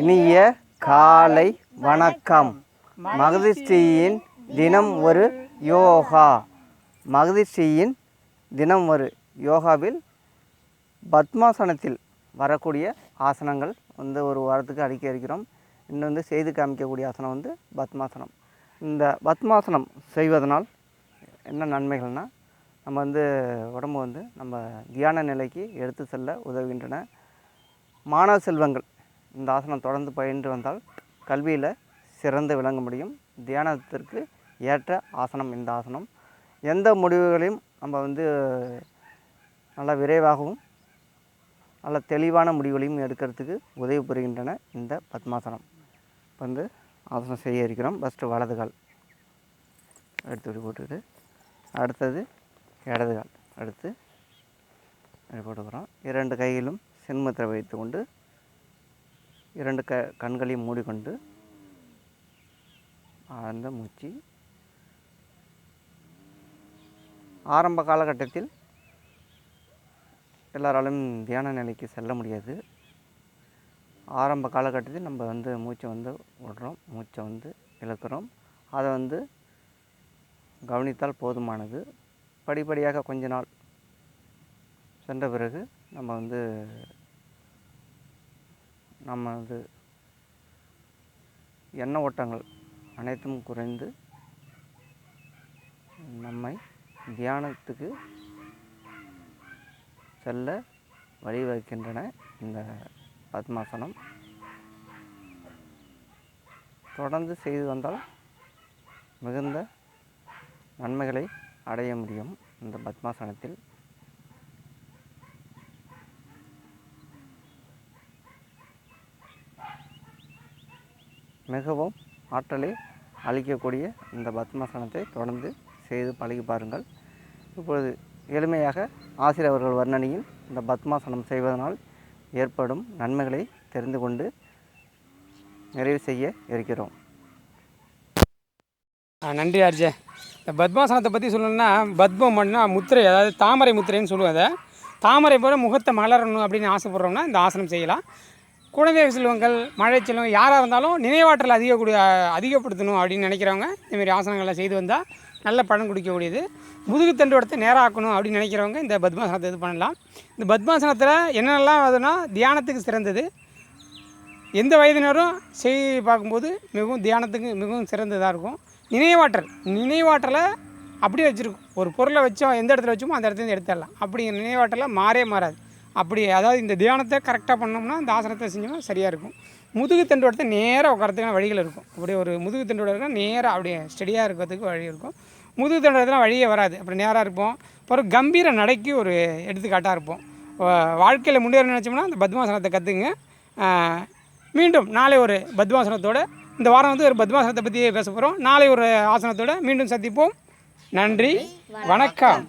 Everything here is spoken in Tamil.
இனிய காலை வணக்கம். மகதிஷ்டியின் தினம் ஒரு யோகா. மகதிஷ்டியின் தினம் ஒரு யோகாவில் பத்மாசனத்தில் வரக்கூடிய ஆசனங்கள் வந்து ஒரு வாரத்துக்கு அடிக்க இருக்கிறோம். இன்னும் வந்து செய்து காமிக்கக்கூடிய ஆசனம் வந்து பத்மாசனம். இந்த பத்மாசனம் செய்வதனால் என்ன நன்மைகள்னால் நம்ம வந்து உடம்பு வந்து நம்ம தியான நிலைக்கு எடுத்து செல்ல உதவுகின்றன. மாணவ செல்வங்கள் இந்த ஆசனம் தொடர்ந்து பயின்று வந்தால் கல்வியில் சிறந்து விளங்க முடியும். தியானத்திற்கு ஏற்ற ஆசனம் இந்த ஆசனம். எந்த முடிவுகளையும் நம்ம வந்து நல்லா விரைவாகவும் நல்ல தெளிவான முடிவுகளையும் எடுக்கிறதுக்கு உதவி புரிகின்றன இந்த பத்மாசனம். இப்போ வந்து ஆசனம் செய்ய இருக்கிறோம். ஃபஸ்ட்டு வலது கால் எடுத்து இப்படி அடுத்தது இடது கால் அடுத்து போட்டுக்கிறோம். இரண்டு கையிலும் சின்மத்தை வைத்து கொண்டு இரண்டு க கண்களையும் மூடிக்கொண்டு ஆழ்ந்த மூச்சு. ஆரம்ப காலகட்டத்தில் எல்லாராலும் தியான நிலைக்கு செல்ல முடியாது. ஆரம்ப காலகட்டத்தில் நம்ம வந்து மூச்சை வந்து விடுறோம் மூச்சை வந்து இழுக்கிறோம். அதை வந்து கவனித்தால் போதுமானது. படிப்படியாக கொஞ்ச நாள் சென்ற பிறகு நம்ம வந்து நமது எண்ண ஓட்டங்கள் அனைத்தும் குறைந்து நம்மை தியானத்துக்கு செல்ல வழிவகுக்கின்றன இந்த பத்மாசனம். தொடர்ந்து செய்து வந்தால் மிகுந்த நன்மைகளை அடைய முடியும் இந்த பத்மாசனத்தில். மிகவும் ஆற்றலை அளிக்கக்கூடிய இந்த பத்மாசனத்தை தொடர்ந்து செய்து பழகி பாருங்கள். இப்பொழுது எளிமையாக ஆசிரியர் அவர்கள் வர்ணனையில் இந்த பத்மாசனம் செய்வதனால் ஏற்படும் நன்மைகளை தெரிந்து கொண்டு நிறைவு செய்ய இருக்கிறோம். ஆ, நன்றி ஆர்ஜே. இந்த பத்மாசனத்தை பற்றி சொல்லணும்னா பத்மம் பண்ணால் முத்திரை அதாவது தாமரை முத்திரைன்னு சொல்லுவோம் அதை. தாமரை போல முகத்தை மலரணும் அப்படின்னு ஆசைப்படுறோம்னா இந்த ஆசனம் செய்யலாம். குழந்தை செல்வங்கள் மழை செல்வங்கள் யாராக இருந்தாலும் நினைவாற்றல் கூட அதிகப்படுத்தணும் அப்படின்னு நினைக்கிறவங்க இந்தமாரி ஆசனங்களை செய்து வந்தால் நல்ல பலன் கொடுக்கக்கூடியது. முதுகுத்தண்டோடத்தை நேராக்கணும் அப்படின்னு நினைக்கிறவங்க இந்த பத்மாசனத்தை இது பண்ணலாம். இந்த பத்மாசனத்தில் என்னென்னலாம் அதுனா தியானத்துக்கு சிறந்தது. எந்த வயதினரும் செய் பார்க்கும்போது மிகவும் தியானத்துக்கு மிகவும் சிறந்ததாக இருக்கும். நினைவாற்றல் நினைவாற்றலை அப்படியே வச்சுருக்கும். ஒரு பொருளை வச்சோம் எந்த இடத்துல வச்சோமோ அந்த இடத்துல இருந்து எடுத்துடலாம். அப்படிங்கிற நினைவாற்றலை மாறே மாறாது. அப்படி அதாவது இந்த தியானத்தை கரெக்டாக பண்ணோம்னா இந்த ஆசனத்தை செஞ்சோம்னா சரியாக இருக்கும். முதுகு தண்டோடத்தை நேராக உட்காரத்துக்கான வழிகள் இருக்கும். அப்படியே ஒரு முதுகு தண்டோட இருந்தால் நேராக அப்படியே ஸ்டடியாக இருக்கிறதுக்கு வழி இருக்கும். முதுகு தண்டோடத்தில் வழியே வராது. அப்படி நேராக இருப்போம். அப்புறம் கம்பீர நடைக்கு ஒரு எடுத்துக்காட்டாக இருப்போம். வாழ்க்கையில் முன்னேற நினச்சோம்னா அந்த பத்மாசனத்தை கற்றுங்க மீண்டும் நாளை ஒரு பத்மாசனத்தோட இந்த வாரம் வந்து ஒரு பத்மாசனத்தை பற்றி பேச போகிறோம் நாளை ஒரு ஆசனத்தோட மீண்டும் சந்திப்போம். நன்றி. வணக்கம்.